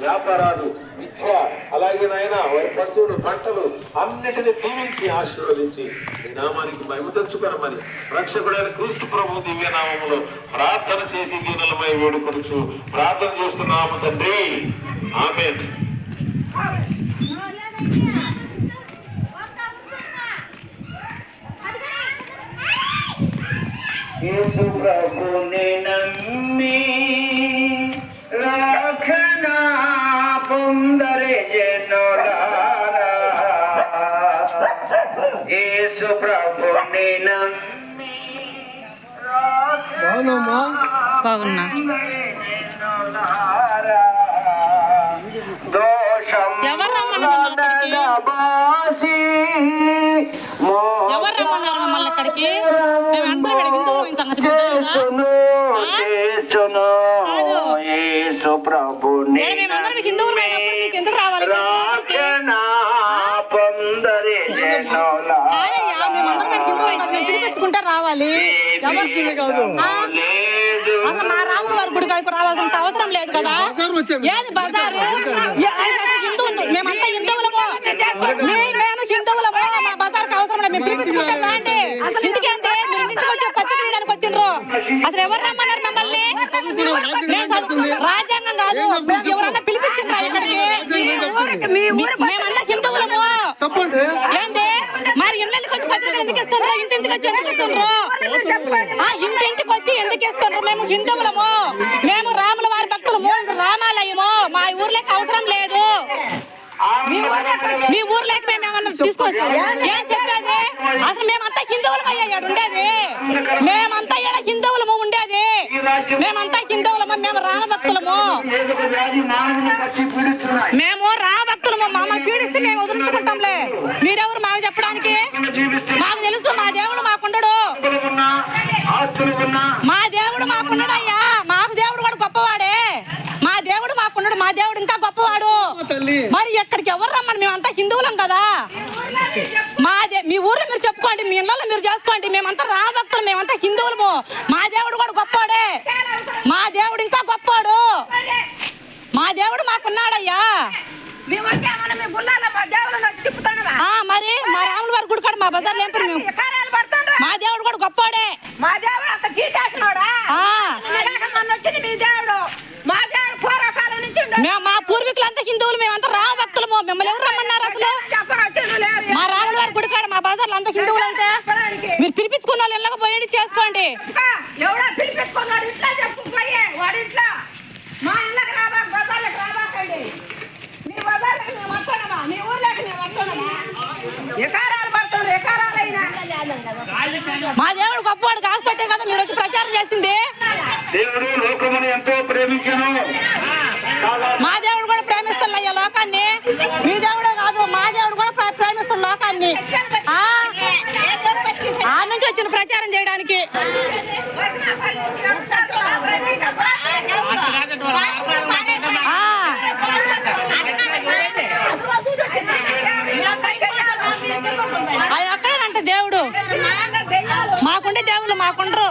వ్యాపారాలు విద్య అలాగే నాయన వారి పశువులు పంటలు అన్నిటిని దీవించి ఆశీర్వదించి ఈ నామానికి మహిమ తెచ్చుకోనమని రక్షకుడైన క్రీస్తు ప్రభు దివ్య నామములో ప్రార్థన చేసి దీనులమై వేడుకొనుచు ప్రార్థన చేస్తున్నాము తండ్రి. ఆమె యేసు ప్రభుని నమ్మి యేసు ప్రభుని నమ్మి అవునమ్మా బాగున్నా. దోషం ఎవరు? ఎవరు రమ్మన్నారు మమ్మల్ని ఇక్కడికి మేము అందరం సంగతి మీకు మేము పిలిపించుకుంటే రావాలి. ఎవరు? కాదు. ఆ? లేదు అసలు మా రాముల వారి గుడి కాడికి రావాల్సినంత అవసరం లేదు కదా. ఏది బజారు? హిందూ మేమంతా హిందువులము మే- మేము హిందువులము మా బజార్కి అవసరం లేదు. మేము పిలిపించుకుంటాం రాండి. అసలు ఇంటికి అంతే మీరు ఇంటికి వచ్చి వచ్చిండ్రు. అసలు ఎవరు రమ్మన్నారు మమ్మల్ని? రాజ్యాంగం మేము కాదు. ఎవరన్నా పిలిపించిండ్రా ఇక్కడికి? మేమంతా హిందువులము చెప్పండి ఏంటి మరి ఇళ్ళకి వచ్చి పత్రికలు ఎందుకు ఇస్తుండ్రు ఇంటింటికి వచ్చి ఎందుకు ఆ ఇంటింటికి వచ్చి ఎందుకు ఇస్తుండ్రు మేము హిందువులము. మేము రాముల వారి భక్తులము రామాలయము. మా ఊర్లోకి అవసరం లేదు. మీ ఊర్లోకి మేము ఏమన్నా తీసుకోవచ్చు ఏం చెప్పేది? అసలు మేమంతా హిందువులం అయ్యా ఉండేది. మేమంతా ఈడ హిందువులము ఉండేది. మేమంతా హిందువులము. మేము రామ భక్తులము. ఏదో ఒక వ్యాధి మానవుని కట్టి పీడిస్తున్నాయి. మేము రామ భక్తులము. మమ్మల్ని పీడిస్తే మేము వదిలించుకుంటాంలే. మీరెవరు మాకు చెప్పడానికి? మాకు తెలుసు మా దేవుడు మాకుండడు. మా దేవుడు మాకున్నాడు అయ్యా. మాకు దేవుడు కూడా గొప్పవాడే. మా దేవుడు మాకున్నాడు. మా దేవుడు ఇంకా గొప్పవాడు. తల్లి. మరి ఎక్కడికి ఎవరు రమ్మని? మేమంతా హిందువులం కదా. మా దే మీ ఊర్లో మీరు చెప్పుకోండి మీ ఇళ్ళలో మీరు చేసుకోండి. మేమంతా రామభక్తులు మేమంతా హిందువులము. మా దేవుడు కూడా గొప్పవాడే. మా దేవుడు ఇంకా గొప్పవాడు. మా దేవుడు మాకున్నాడయ్యా. మేము వచ్చామని మీ గుళ్ళాలో మా దేవుళ్ళని వచ్చి తిప్పుతానవా ఆ మరి మా రాముల వారి గుడి కాడ మా మేము? కార్యాలు పడుతుండ్రా. మా దేవుడు కూడా గొప్పవాడే మా దేవుడు అంత తీసేసినోడా వచ్చింది మీ దేవుడు. మా దేవుడు పూర్వకాలం నుంచి ఉండు. మేము మా పూర్వీకులంతా హిందువులు మేమంతా రామ భక్తులము మిమ్మల్ని ఎవరు రమ్మన్నారు అసలు? మా రాముల వారి మా బజార్లో అంతా హిందువులు అంటే. మీరు పిలిపించుకున్న వాళ్ళు ఇళ్ళకి చేసుకోండి. ఎవడో పిలిపించుకున్నాడు ఇట్లా చెప్పు పోయే. వాడి ఇట్లా. మా ఇళ్ళకి రాబా బజార్లకు రాబాకండి మీ బజార్లకు మేము వస్తున్నామా? మీ ఊర్లోకి మేము వస్తున్నామా? మా దేవుడు గొప్పవాడు కాకపోతే కదా మీరు వచ్చి ప్రచారం చేసింది. దేవుడు లోకమును ఎంతో ప్రేమించను. మా దేవుడు కూడా ప్రేమిస్తున్నాయ్యా లోకాన్ని. మీ దేవుడే కాదు మా దేవుడు కూడా ప్రే- ప్రేమిస్తున్న లోకాన్ని. ఆ? ఆ నుంచి వచ్చిన ప్రచారం చేయడానికి. ಮಾಡ್ಕೊಂಡೆ ದೇವಲ್ಲ ಮಾಡ್ಕೊಂಡ್ರು.